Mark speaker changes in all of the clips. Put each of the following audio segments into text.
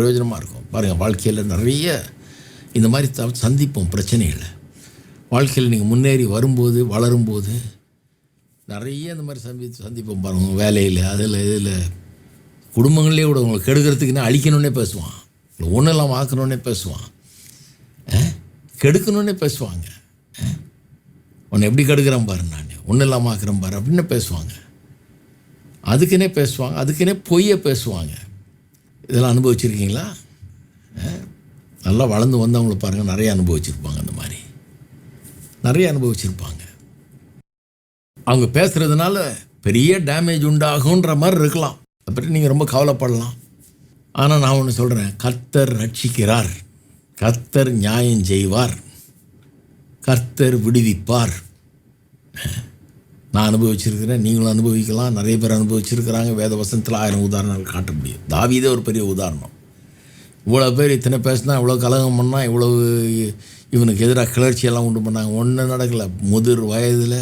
Speaker 1: பிரயோஜனமாக இருக்கும். பாருங்கள் வாழ்க்கையில் நிறைய இந்த மாதிரி த சந்திப்போம் பிரச்சனைகளை. வாழ்க்கையில் நீங்கள் முன்னேறி வரும்போது வளரும்போது நிறைய இந்த மாதிரி சந்தி சந்திப்போம் பாருங்கள் உங்கள் வேலையில் அதில் இதில். குடும்பங்களே கூட உங்களை கெடுக்கிறதுக்குன்னு அழிக்கணுன்னே பேசுவான். உங்களை ஒன்றும் இல்லாமல் ஆக்கணுன்னே பேசுவான். கெடுக்கணுன்னே பேசுவாங்க. உன்னை எப்படி கெடுக்கிறேன் பாரு நான். ஒன்றும் இல்லாமல் ஆக்குறேன் பாரு அப்படின்னு பேசுவாங்க. அதுக்குன்னே பேசுவாங்க அதுக்குன்னே பொய்யை பேசுவாங்க. இதெல்லாம் அனுபவிச்சிருக்கீங்களா? நல்லா வளர்ந்து வந்தவங்களை பாருங்கள் நிறைய அனுபவிச்சிருப்பாங்க அந்த மாதிரி. நிறைய அனுபவிச்சிருப்பாங்க. அவங்க பேசுகிறதுனால பெரிய டேமேஜ் உண்டாகுன்ற மாதிரி இருக்கலாம். அப்படி நீங்கள் ரொம்ப கவலைப்படலாம். ஆனால் நான் ஒன்று சொல்கிறேன் கர்த்தர் ரட்சிக்கிறார். கர்த்தர் நியாயம் செய்வார். கர்த்தர் விடுவிப்பார். நான் அனுபவிச்சிருக்கிறேன் நீங்களும் அனுபவிக்கலாம். நிறைய பேர் அனுபவிச்சிருக்கிறாங்க. வேத வசனத்தில் ஆயிரம் உதாரணங்கள் காட்ட முடியும். தாவீதே ஒரு பெரிய உதாரணம். இவ்வளோ பேர் இத்தனை பேசினா இவ்வளோ கலகம் பண்ணால் இவ்வளவு இவனுக்கு எதிராக கிளர்ச்சியெல்லாம் உண்டு பண்ணாங்க. ஒன்றும் நடக்கலை. முதிர் வயதில்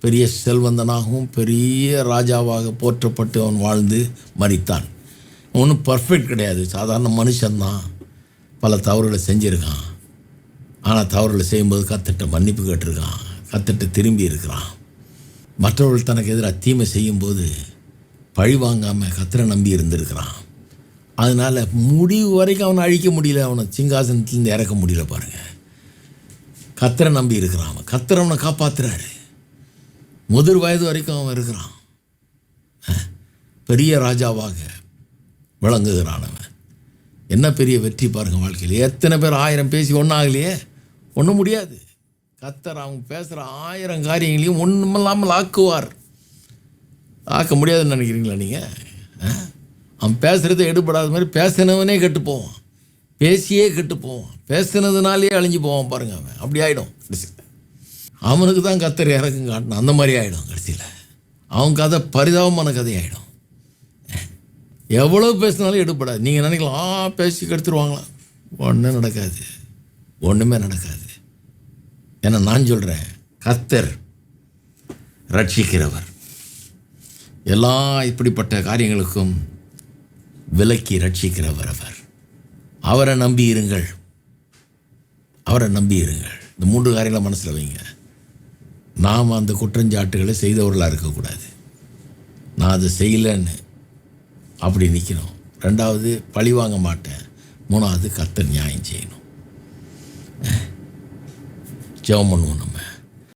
Speaker 1: பெரிய செல்வந்தனாகவும் பெரிய ராஜாவாக போற்றப்பட்டு அவன் வாழ்ந்து மறித்தான் ஒன்றும் பர்ஃபெக்ட் கிடையாது. சாதாரண மனுஷன்தான். பல தவறுகளை செஞ்சுருக்கான். ஆனால் தவறுகளை செய்யும்போது கத்திட்ட மன்னிப்பு கேட்டிருக்கான். கத்திட்டு திரும்பி இருக்கிறான். மற்றவர்கள் தனக்கு எதிராக தீமை செய்யும்போது பழி வாங்காமல் கத்தரை நம்பி இருந்திருக்கிறான். அதனால் முடிவு வரைக்கும் அவனை அழிக்க முடியல அவனை சிங்காசனத்துலேருந்து இறக்க முடியல பாருங்கள் கத்தரை நம்பி இருக்கிறான் அவன். கத்தரை அவனை காப்பாற்றுறாரு முதிர் வயது வரைக்கும் அவன் இருக்கிறான். பெரிய ராஜாவாக விளங்குகிறான் அவன். என்ன பெரிய வெற்றி பாருங்கள் வாழ்க்கையில். எத்தனை பேர் ஆயிரம் பேசி ஒன்றாகலையே ஒன்றும் முடியாது. கத்தர் அவங்க பேசுகிற ஆயிரம் காரியங்களையும் ஒன்றுமில்லாமல் ஆக்குவார். ஆக்க முடியாதுன்னு நினைக்கிறீங்களா நீங்கள் அவன் பேசுகிறத எடுபடாத மாதிரி பேசினவனே கெட்டு போவான் பேசியே கெட்டு போவான் பேசினதுனாலே அழிஞ்சு போவான் பாருங்க அவன். அப்படி ஆகிடும் கடைசியில். அவனுக்கு தான் கத்தர் இறக்கம் காட்டணும். அந்த மாதிரி ஆகிடும் கடைசியில். அவன் கதை பரிதாபமான கதையாயிடும். எவ்வளோ பேசினாலும் எடுப்படாது நீங்கள் நினைக்கலாம் ஆ பேசி கெடுத்துருவாங்களா ஒன்றும் நடக்காது. ஒன்றுமே நடக்காது. ஏன்னா நான் சொல்கிறேன் கத்தர் ரட்சிக்கிறவர் எல்லா இப்படிப்பட்ட காரியங்களுக்கும் விலக்கி ரட்சிக்கிறவர் அவர். அவரை நம்பி இருங்கள். அவரை நம்பி இருங்கள். இந்த மூன்று காரியங்களை மனசில் வைங்க. நாம் அந்த குற்றஞ்சாட்டுகளை செய்தவர்களாக இருக்கக்கூடாது. நான் அதை செய்யலைன்னு அப்படி நிற்கணும் ரெண்டாவது பழி வாங்க மாட்டேன். மூணாவது கர்த்தர் நியாயம் செய்யணும். Thelma Nuno, man.